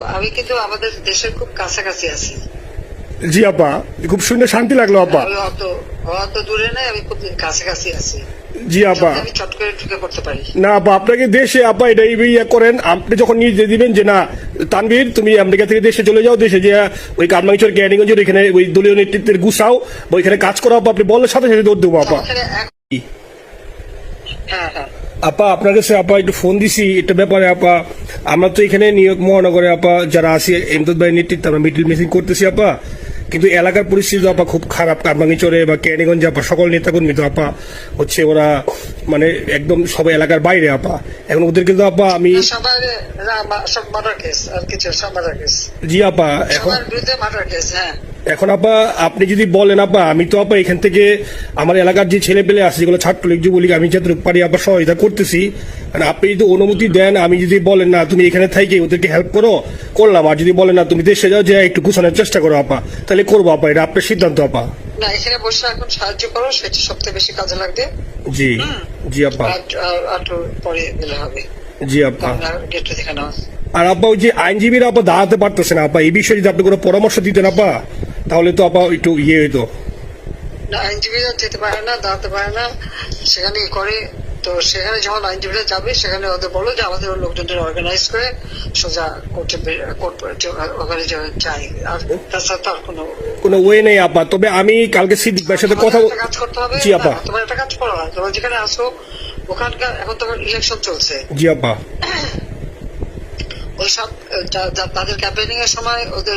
আমি কিন্তু আমাদের দেশের খুব কাছাকাছি আছি। জি আপা। খুব শুনে শান্তি লাগল আপা। অত দূরে নাই আমি খুব কাছাকাছি আছি। জি আপা। আমি চট করে ঢুকে পড়তে পারি। না আপা আপনাকে দেশে আপা এটা ইয়ে করেন আপনি যখন নিয়ে দিবেন যে না তানভীর তুমি আমেরিকা থেকে দেশে চলে যাও দেশে যে ওই কারমাইচর ক্যানিগঞ্জের এখানে ওই দলীয় নেতৃত্বের গুছাও বা ওইখানে কাজ করো আপা আপনি বললে সাথে সাথে দৌড় দেবো আপা। হ্যাঁ হ্যাঁ। আপা আপনার কাছে আপা একটু ফোন দিছি এটা ব্যাপারে আপা। আমরা তো এখানে নিয়োগ মহানগরে আপা যারা আছি এমদাদ ভাই নেতৃত্বে আমরা মিডিল মিসিং করতেছি আপা। কিন্তু এলাকার পরিস্থিতি আপা খুব খারাপ। কারবাঙ্গিচরে বা ক্যানিগঞ্জ আপা সকল নেতাকর্মী তো আপা হচ্ছে ওরা মানে একদম সবাই এলাকার বাইরে আপা। এখন ওদের কিন্তু আপা আমি জি আপা এখন এখন আপা আপনি যদি বলেন আপা আমি তো আপা এখান থেকে আমার এলাকার যে ছেলে পেলে আছে যেগুলো ছাত্রলীগ যুবলীগ আমি যতটুকু পারি আপা সহায়তা করতেছি। আর আপনি যদি অনুমতি দেন আমি যদি বলেন না তুমি এখানে থাকি ওদেরকে হেল্প করো করলাম। আর যদি বলেন না তুমি দেশে যাও যে একটু গুছানোর চেষ্টা করো আপা তাহলে করব আপা। এটা আপনার সিদ্ধান্ত আপা। না এখানে বসে এখন সাহায্য করো সেটা সবথেকে বেশি কাজে লাগবে। জি জি আপা। আর পরে গেলে হবে। জি আপা। গেটটা দেখানো আর আপা ওই যে আইনজীবীরা আপা দাঁড়াতে পারতেছে না আপা এই বিষয়ে যদি আপনি কোনো পরামর্শ দিতেন আপা তাহলে তো আপা একটু ইয়ে হইতো। আইনজীবীরা যেতে পারে না দাঁড়াতে পারে না। সেখানে করে তো সেখানে যখন আইনজীবীরা যাবে সেখানে ওদের বলো যে আমাদের লোকজনদের অর্গানাইজ করে সোজা কোর্টে কোর্ট ওখানে যাই আর তাছাড়া কোনো কোনো ওয়ে নেই আপা তবে আমি কালকে সিদ্দিক ভাইয়ের সাথে কথা কাজ করতে হবে। জি আপা তোমার একটা কাজ করো তোমার যেখানে আসো ওখানকার এখন তোমার ইলেকশন চলছে। জি আপা ওই সব যা- যা- তাদের ক্যাম্পেনিং এর সময় ওদের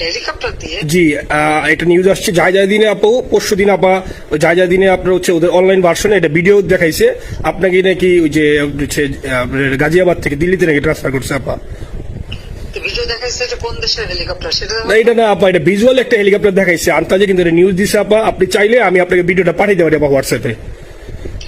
হেলিকপ্টার দিয়ে জি একটা নিউজ আসছে যায় দিনে আপু পরশু দিন আপা যায় দিনে আপনার হচ্ছে ওদের অনলাইন ভার্সনে এটা ভিডিও দেখাইছে। আপনাকে নাকি ওই যে হচ্ছে গাজিয়াবাদ থেকে দিল্লিতে নাকি ট্রান্সফার করছে আপা। ভিডিও দেখাইছে যে কোন দেশের হেলিকপ্টার সেটা না এটা না আপা এটা ভিজুয়াল একটা হেলিকপ্টার দেখাইছে। আন্তাজে কিন্তু এটা নিউজ দিছে আপা। আপনি চাইলে আমি আপনাকে ভিডিওটা পাঠিয়ে দেবো আপা হোয়াটসঅ্যাপে হ্যাঁ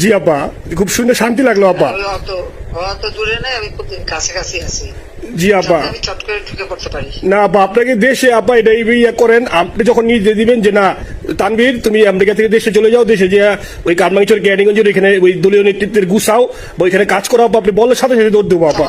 জি আপা। খুব শুনে শান্তি লাগল আপা। অত অত দূরে নাই আমি কাছাকাছি আছি। জি আপা। না আপা আপনাকে দেশে আপা এটা ইয়ে করেন আপনি যখন নিয়ে দিবেন যে না তানভীর তুমি আমেরিকা থেকে দেশে চলে যাও দেশে যে ওই কারমাইচর ক্যানিগঞ্জের এখানে ওই দলীয় নেতৃত্বের গুছাও বা ওইখানে কাজ করো আপা আপনি বললে সাথে সাথে দৌড় দেবো আপা।